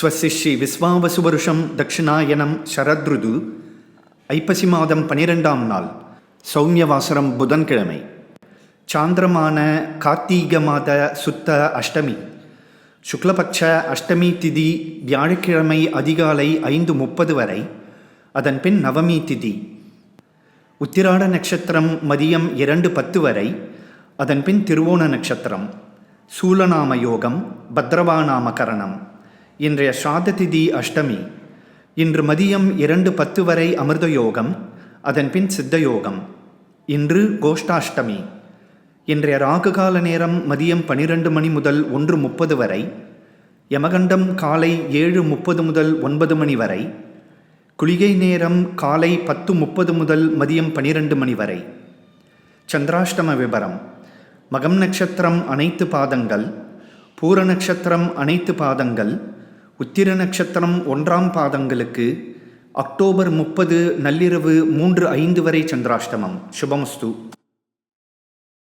ஸ்வஸ்ய ஸ்ரீ விஸ்வாவசுவருஷம் தட்சிணாயனம் சரத்ருது ஐப்பசி மாதம் பனிரெண்டாம் நாள் சௌமியவாசரம் புதன்கிழமை. சாந்திரமான கார்த்தீக மாத சுத்த அஷ்டமி. சுக்லபக்ஷ அஷ்டமி திதி வியாழக்கிழமை அதிகாலை ஐந்து முப்பது வரை அதன் பின் நவமி திதி. உத்திராட நட்சத்திரம் மதியம் இரண்டு பத்து வரை அதன் பின் திருவோண நட்சத்திரம். சூலநாம யோகம் பத்ரவாநாம கரணம். இன்றைய ஸ்ராத திதி அஷ்டமி. இன்று மதியம் இரண்டு பத்து வரை அமிர்த யோகம் அதன் பின் சித்த யோகம் இன்று கோஷ்டாஷ்டமி. இன்றைய ராகுகால நேரம் மதியம் பனிரெண்டு மணி முதல் ஒன்று முப்பது வரை யமகண்டம் காலை ஏழு முப்பது முதல் ஒன்பது மணி வரை குளிகை நேரம் காலை பத்து முப்பது முதல் மதியம் பனிரெண்டு மணி வரை. சந்திராஷ்டம விபரம். மகம் நட்சத்திரம் அனைத்து பாதங்கள் பூர நட்சத்திரம் அனைத்து பாதங்கள் உத்திர நட்சத்திரம் ஒன்றாம் பாதங்களுக்கு அக்டோபர் முப்பது நள்ளிரவு மூன்று ஐந்து வரை சந்திராஷ்டமம். சுபமஸ்து.